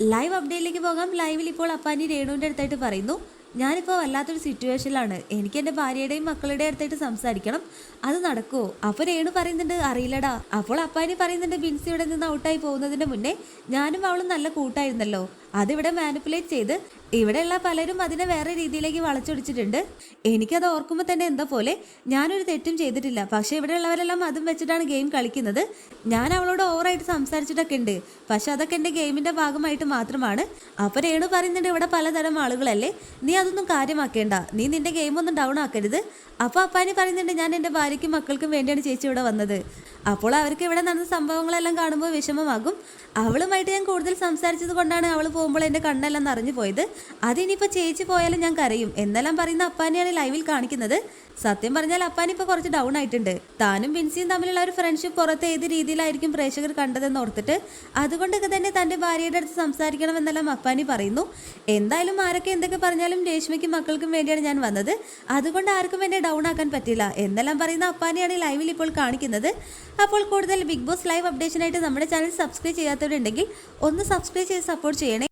Live അപ്ഡേറ്റിലേക്ക് പോകാം. ലൈവിൽ ഇപ്പോൾ അപ്പാനി രേണുവിന്റെ അടുത്തായിട്ട് പറയുന്നു. ഞാനിപ്പോൾ വല്ലാത്തൊരു സിറ്റുവേഷനിലാണ് എനിക്ക് എന്റെ ഭാര്യയുടെയും മക്കളുടെയും അടുത്തായിട്ട് സംസാരിക്കണം. അത് നടക്കുമോ അപ്പോൾ രേണു പറയുന്നുണ്ട് അറിയില്ലടാ. അപ്പോൾ അപ്പാനി പറയുന്നുണ്ട് ബിൻസി ഇവിടെ നിന്ന് ഔട്ടായി പോകുന്നതിന് മുന്നേ ഞാനും അവളും നല്ല കൂട്ടായിരുന്നല്ലോ. അതിവിടെ മാനിപ്പുലേറ്റ് ചെയ്ത് ഇവിടെയുള്ള പലരും അതിനെ വേറെ രീതിയിലേക്ക് വളച്ചൊടിച്ചിട്ടുണ്ട്. എനിക്കത് ഓർക്കുമ്പോൾ തന്നെ എന്താ പോലെ ഞാനൊരു തെറ്റും ചെയ്തിട്ടില്ല. പക്ഷേ ഇവിടെയുള്ളവരെല്ലാം അതും വെച്ചിട്ടാണ് ഗെയിം കളിക്കുന്നത്. ഞാൻ അവളോട് ഓവറായിട്ട് സംസാരിച്ചിട്ടൊക്കെ ഉണ്ട്. പക്ഷെ അതൊക്കെ എന്റെ ഗെയിമിന്റെ ഭാഗമായിട്ട് മാത്രമാണ്. അപ്പോൾ രേണു പറയുന്നുണ്ട് ഇവിടെ പലതരം ആളുകളല്ലേ? നീ അതൊന്നും കാര്യമാക്കേണ്ട. നീ നിന്റെ ഗെയിമൊന്നും ഡൗൺ ആക്കരുത്. അപ്പോൾ അപ്പാനി പറയുന്നുണ്ട് ഞാൻ എന്റെ ഭാര്യയ്ക്കും മക്കൾക്കും വേണ്ടിയാണ് ചേച്ചി ഇവിടെ വന്നത്. അപ്പോൾ അവർക്ക് ഇവിടെ നടന്ന സംഭവങ്ങളെല്ലാം കാണുമ്പോൾ വിഷമമാകും. അവളുമായിട്ട് ഞാൻ കൂടുതൽ സംസാരിച്ചത് കൊണ്ടാണ് അവൾ പോകുമ്പോൾ എന്റെ കണ്ണെല്ലാം നിറഞ്ഞു പോയത്. അതിനിപ്പോൾ ചേച്ചി പോയാലും ഞാൻ കരയും. എന്നെല്ലാം പറയുന്ന അപ്പാനെയാണ് ലൈവിൽ കാണിക്കുന്നത്. സത്യം പറഞ്ഞാൽ അപ്പാനി ഇപ്പോൾ കുറച്ച് ഡൗൺ ആയിട്ടുണ്ട്. താനും വിൻസിയും തമ്മിലുള്ള ഒരു ഫ്രണ്ട്ഷിപ്പ് പുറത്ത് ഏത് രീതിയിലായിരിക്കും പ്രേക്ഷകർ കണ്ടതെന്ന് ഓർത്തിട്ട് അതുകൊണ്ടൊക്കെ തന്നെ തന്റെ ഭാര്യയുടെ അടുത്ത് സംസാരിക്കണമെന്നെല്ലാം അപ്പാനി പറയുന്നു. എന്തായാലും ആരൊക്കെ എന്തൊക്കെ പറഞ്ഞാലും രേഷ്മയ്ക്കും മക്കൾക്കും വേണ്ടിയാണ് ഞാൻ വന്നത്. അതുകൊണ്ട് ആർക്കും എന്നെ ഡൗൺ ആക്കാൻ പറ്റില്ല. എന്നെല്ലാം പറയുന്ന അപ്പാനെയാണ് ലൈവിൽ ഇപ്പോൾ കാണിക്കുന്നത്. അപ്പോൾ കൂടുതൽ ബിഗ് ബോസ് ലൈവ് അപ്ഡേഷനായിട്ട് നമ്മുടെ ചാനൽ സബ്സ്ക്രൈബ് ചെയ്യാത്തവരുണ്ടെങ്കിൽ ഒന്ന് സബ്സ്ക്രൈബ് ചെയ്ത് സപ്പോർട്ട് ചെയ്യണേ.